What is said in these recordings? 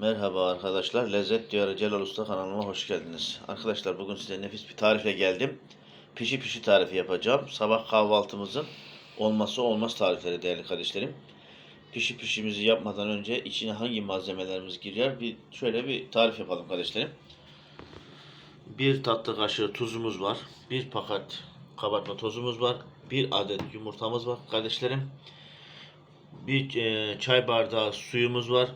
Merhaba arkadaşlar. Lezzet Diyarı Celal Usta kanalıma hoş geldiniz. Arkadaşlar bugün size nefis bir tarifle geldim. Pişi pişi tarifi yapacağım. Sabah kahvaltımızın olması olmaz tarifleri değerli kardeşlerim. Pişi pişimizi yapmadan önce içine hangi malzemelerimiz girer bir şöyle bir tarif yapalım kardeşlerim. Bir tatlı kaşığı tuzumuz var. Bir paket kabartma tozumuz var. Bir adet yumurtamız var kardeşlerim. Bir e, çay bardağı suyumuz var.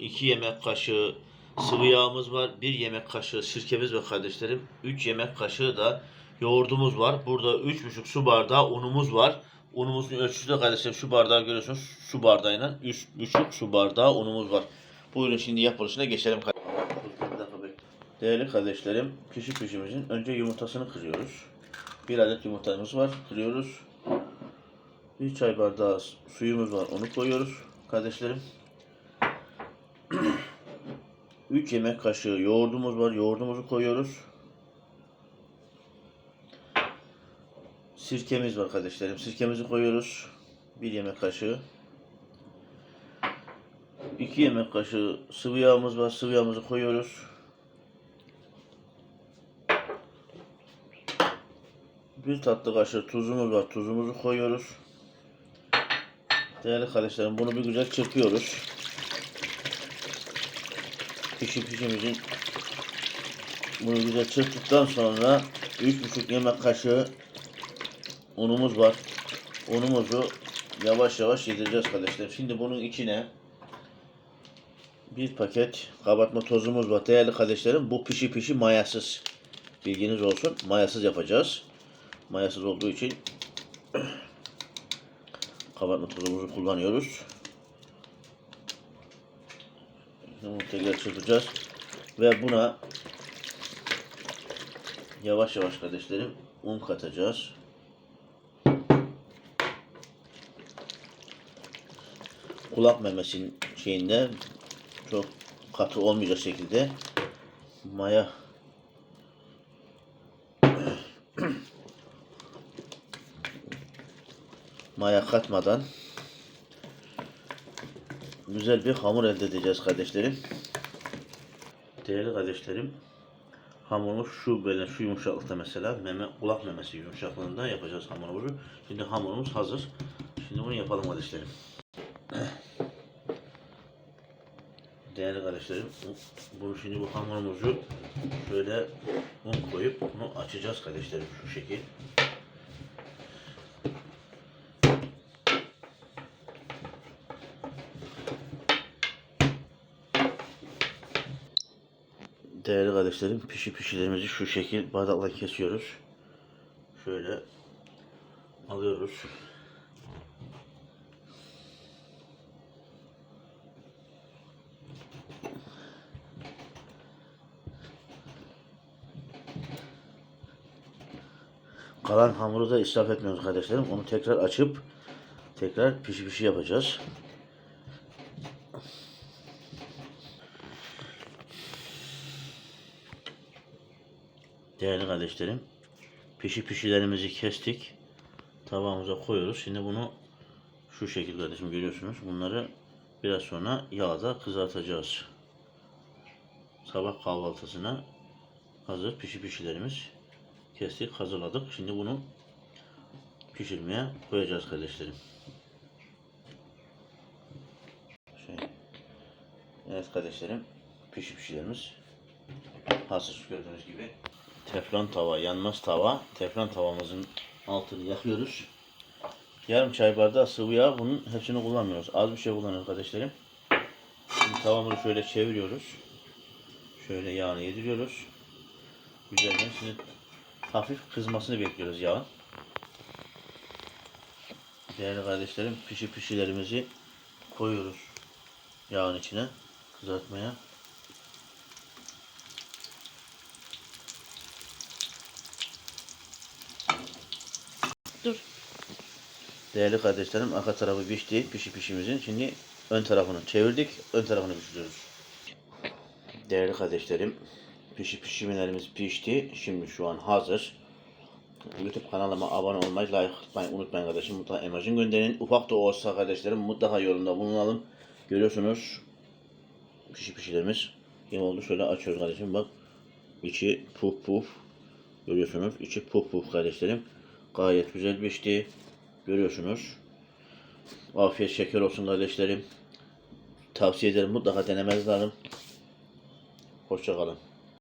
2 yemek kaşığı sıvı yağımız var. 1 yemek kaşığı sirkemiz var kardeşlerim. 3 yemek kaşığı da yoğurdumuz var. Burada 3,5 su bardağı unumuz var. Unumuzun ölçüsü de kardeşlerim şu bardağı görüyorsunuz. Su bardağıyla 3,5 su bardağı unumuz var. Buyurun şimdi yapılışına geçelim. Değerli kardeşlerim, pişi pişimizin önce yumurtasını kırıyoruz. Bir adet yumurtamız var, kırıyoruz. Bir çay bardağı suyumuz var, onu koyuyoruz kardeşlerim. 3 yemek kaşığı yoğurdumuz var. Yoğurdumuzu koyuyoruz. Sirkemiz var kardeşlerim. Sirkemizi koyuyoruz. 1 yemek kaşığı. 2 yemek kaşığı sıvı yağımız var. Sıvı yağımızı koyuyoruz. Bir tatlı kaşığı tuzumuz var. Tuzumuzu koyuyoruz. Değerli kardeşlerim bunu bir güzel çırpıyoruz pişi pişimizin bunu güzel çırptıktan sonra 3,5 yemek kaşığı unumuz var. Unumuzu yavaş yavaş yedireceğiz kardeşler. Şimdi bunun içine bir paket kabartma tozumuz var. Değerli kardeşlerim bu pişi pişi mayasız. Bilginiz olsun. Mayasız yapacağız. Mayasız olduğu için kabartma tozumuzu kullanıyoruz. Tekrar çırpacağız. Ve buna yavaş yavaş kardeşlerim un katacağız. Kulak memesinin şeyinde çok katı olmayacak şekilde maya maya katmadan güzel bir hamur elde edeceğiz kardeşlerim. Değerli kardeşlerim, hamurumuz şu böyle şu yumuşaklıkta mesela meme kulak memesi yumuşaklığında yapacağız hamurumuzu. Şimdi hamurumuz hazır. Şimdi bunu yapalım kardeşlerim. Değerli kardeşlerim, bunu şimdi bu hamurumuzu şöyle un koyup bunu açacağız kardeşlerim şu şekil. Değerli kardeşlerim pişi pişilerimizi şu şekil bardakla kesiyoruz. Şöyle alıyoruz. Kalan hamuru da israf etmiyoruz kardeşlerim. Onu tekrar açıp tekrar pişi pişi yapacağız. Değerli kardeşlerim, pişi pişilerimizi kestik. Tabağımıza koyuyoruz. Şimdi bunu şu şekilde kardeşim görüyorsunuz. Bunları biraz sonra yağda kızartacağız. Sabah kahvaltısına hazır pişi pişilerimiz kestik, hazırladık. Şimdi bunu pişirmeye koyacağız kardeşlerim. Şey. Evet kardeşlerim, pişi pişilerimiz hazır gördüğünüz gibi. Teflon tava, yanmaz tava. Teflon tavamızın altını yakıyoruz. Yarım çay bardağı sıvı yağ. Bunun hepsini kullanmıyoruz. Az bir şey kullanıyoruz kardeşlerim. Şimdi tavamızı şöyle çeviriyoruz. Şöyle yağını yediriyoruz. Güzelce şimdi hafif kızmasını bekliyoruz yağın. Değerli kardeşlerim pişi pişilerimizi koyuyoruz yağın içine kızartmaya. Dur. Değerli kardeşlerim arka tarafı pişti pişi pişimizin. Şimdi ön tarafını çevirdik. Ön tarafını pişiriyoruz. Değerli kardeşlerim pişi pişirmelerimiz pişti. Şimdi şu an hazır. YouTube kanalıma abone olmayı, like atmayı unutmayın kardeşim. Mutlaka emojin gönderin. Ufak da olsa kardeşlerim mutlaka yorumda bulunalım. Görüyorsunuz. pişi pişilerimiz yem oldu. Şöyle açıyoruz kardeşim bak. İçi puf puf. Görüyorsunuz. içi puf puf kardeşlerim. Gayet güzel pişti. Görüyorsunuz. Afiyet şeker olsun kardeşlerim. Tavsiye ederim mutlaka denemeniz lazım. Hoşçakalın.